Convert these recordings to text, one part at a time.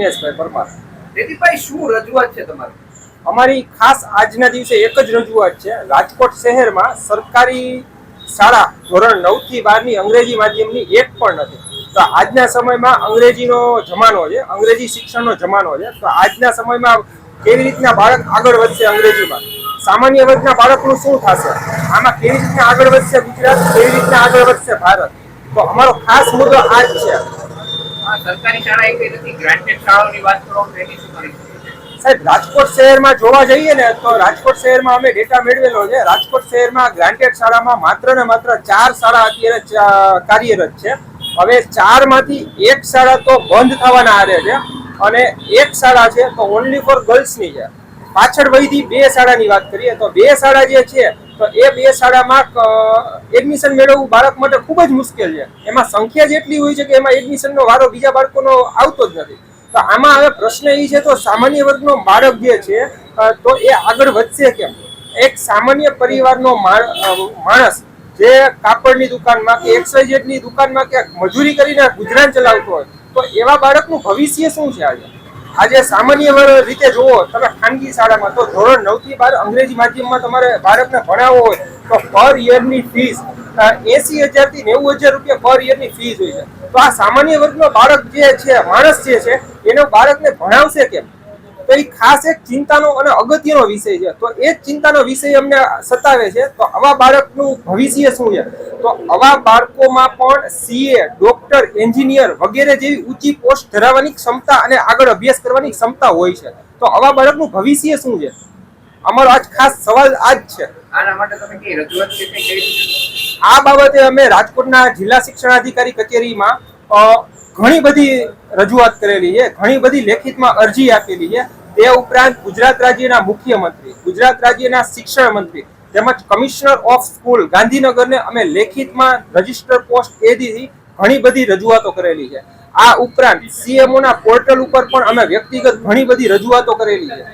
દિનેશભાઈ પરમાર. દિલીપભાઈ શું રજૂઆત છે તમારી? અમારી ખાસ આજના દિવસે એક જ રજૂઆત છે. રાજકોટ શહેરમાં સરકારી શાળા ધોરણ નવથી બારની અંગ્રેજી માધ્યમની એક પણ નથી. તો આજના સમયમાં અંગ્રેજીનો જમાનો છે અંગ્રેજી શિક્ષણનો જમાનો છે. તો આજના સમયમાં કેવી રીતના બાળક આગળ વધશે અંગ્રેજીમાં? સામાન્ય વર્ગના બાળકનું શું થશે? આમાં કેવી રીતના આગળ વધશે ગુજરાત? કેવી રીતના આગળ વધશે ભારત? તો અમારો ખાસ મુદ્દો આ જ છે. સરકારી સાહેબ, રાજકોટ શહેરમાં જોવા જઈએ ને, તો રાજકોટ શહેરમાં અમે ડેટા મેળવેલો છે. રાજકોટ શહેરમાં ગ્રાન્ટેડ શાળામાં માત્ર ને માત્ર ચાર શાળા અત્યારે કાર્યરત છે. હવે ચારમાંથી એક શાળા તો બંધ થવાના આરે છે અને એક શાળા છે તો ઓનલી ફોર ગર્લ્સની છે. પાછળ વહીથી બે શાળાની વાત કરીએ તો બે શાળા જે છે તો એ બે શાળામાં એડમિશન મેળવવું બાળક માટે ખૂબ જ મુશ્કેલ છે. એમાં સંખ્યા જેટલી હોય છે કે એમાં એડમિશનનો વારો બીજા બાળકોનો આવતો જ નથી. તો આમાં હવે પ્રશ્ન એ છે, તો સામાન્ય વર્ગનો બાળક જે છે તો એ આગળ વધશે કેમ? એક સામાન્ય પરિવારનો માણ- માણસ જે કાપડની દુકાનમાં કે જેટની દુકાનમાં કે મજૂરી કરીને ગુજરાન ચલાવતો હોય, તો એવા બાળકનું ભવિષ્ય શું છે આજે? આજે સામાન્ય રીતે જુઓ, તમે ખાનગી શાળામાં, તો ધોરણ નવથી બાર અંગ્રેજી માધ્યમમાં તમારે બાળકને ભણાવવો હોય, તો પર યરની ફીસ એસી હજારથી નેવું હજાર રૂપિયા પર યરની ફીસ હોય છે. તો આ સામાન્ય વર્ગનો બાળક જે છે, માણસ જે છે, એનો બાળકને ભણાવશે કેમ? તો એ ખાસ એક ચિંતાનો અને અગત્યનો વિષય છે. તો એ જ ચિંતાનો વિષય અમને સતાવે છે. તો આવા બાળકનું ભવિષ્ય શું છે? તો આવા બાળકોમાં પણ સીએ ડોક્ટર એન્જિનિયર વગેરે જેવી ઊંચી પોસ્ટ ધરાવવાની ક્ષમતા અને આગળ અભ્યાસ કરવાની ક્ષમતા હોય છે. તો આવા બાળકનું ભવિષ્ય શું છે? અમારો આજ ખાસ સવાલ આ જ છે. આના માટે તમે કઈ રજૂઆત કે કઈ આ બાબતે અમે રાજકોટના જિલ્લા શિક્ષણાધિકારી કચેરીમાં ઘણી બધી રજૂઆત કરેલી છે, ઘણી બધી લેખિતમાં અરજી આપેલી છે. તે ઉપરાંત ગુજરાત રાજ્યના મુખ્યમંત્રી, ગુજરાત રાજ્યના શિક્ષણ મંત્રી તેમજ કમિશનર ઓફ સ્કૂલ ગાંધીનગરને અમે લેખિતમાં રજિસ્ટર પોસ્ટ એ દીધી ઘણી બધી રજૂઆતો કરેલી છે. આ ઉપરાંત સીએમઓ ના પોર્ટલ ઉપર પણ અમે વ્યક્તિગત ઘણી બધી રજૂઆતો કરેલી છે?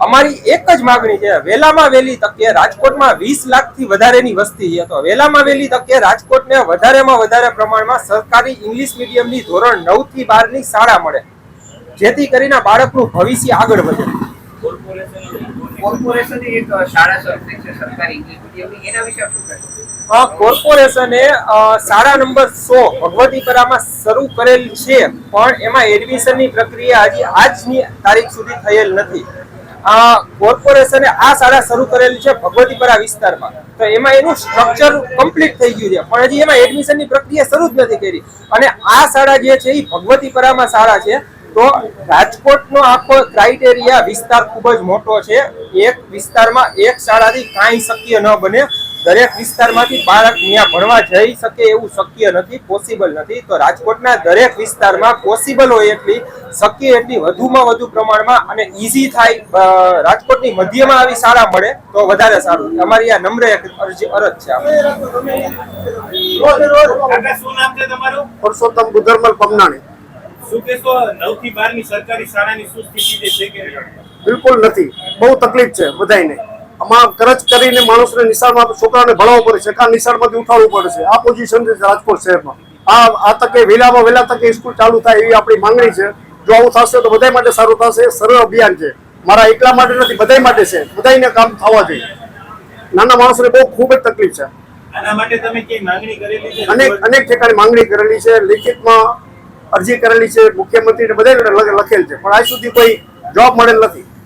અમારી એક જ માગણી છે વહેલામાં વહેલી તકે રાજકોટમાં વીસ લાખથી વધારેની વસ્તી છે. તો વહેલામાં વહેલી તકે રાજકોટને વધારેમાં વધારે પ્રમાણમાં સરકારી ઇંગ્લિશ મીડિયમની ધોરણ નવથી બારની શાળા મળે. જેથી કરીને બાળકનું ભવિષ્ય આગળ વધે. કોર્પોરેશને શાળા નંબર સો ભગવતીપરામાં શરૂ કરેલ છે પણ એમાં એડમિશનની પ્રક્રિયા હજી આજની તારીખ સુધી થયેલ નથી. કોર્પોરેશને આ શાળા શરૂ કરેલી છે ભગવતીપરા વિસ્તારમાં. તો એમાં એનું સ્ટ્રક્ચર કમ્પ્લીટ થઈ ગયું છે. પણ હજી એમાં એડમિશનની પ્રક્રિયા શરૂ જ નથી કરી. અને આ શાળા જે છે એ ભગવતીપરામાં શાળા છે. તો રાજકોટનો આખો ક્રાઇટેરિયા વિસ્તાર ખૂબ જ મોટો છે. એક વિસ્તારમાં એક શાળાથી કાંઈ શક્ય ન બને. દરેક વિસ્તારમાંથી બાળક ત્યાં ભણવા જઈ શકે એવું શક્ય નથી પોસિબલ નથી. તો રાજકોટના દરેક વિસ્તારમાં પોસિબલ હોય એટલી શક્ય એટલી વધુમાં વધુ પ્રમાણમાં અને ઈઝી થાય રાજકોટની મધ્યમાં આવી શાળા મળે તો વધારે સારું. અમારી આ નમ્ર એક અરજી અરજ છે પુરુષોત્તમ કાકા શું નામ તમારું? પરસોત્તમ ગુધરમલ પમનાણી. શું કહેશો નવથી બારની સરકારી શાળાની શું સ્થિતિ છે બિલકુલ નથી. બહુ તકલીફ છે બધાયને. આમાં કરજ કરીને માણસને નિશાળમાં છોકરાને ભણાવવું પડે છે કાં નિશાળમાંથી ઉઠાવવું પડે છે. આ પોઝિશન છે રાજકોટ શહેરમાં. આ આ તકે વહેલામાં વહેલા તકે સ્કૂલ ચાલુ થાય એવી આપણી માંગણી છે. જો આવું થશે તો બધા માટે સારું થશે. સરળ અભિયાન છે. મારા એકલા માટે નથી બધા માટે છે. બધાને કામ થવા જોઈએ. નાના માણસોને બહુ ખૂબ જ તકલીફ છે. અનેક અનેક ઠેકાણે માંગણી કરેલી છે. લિખિતમાં અરજી કરેલી છે. મુખ્યમંત્રીને બધા લખેલ છે. પણ આજ સુધી કોઈ જોબ મળેલ નથી.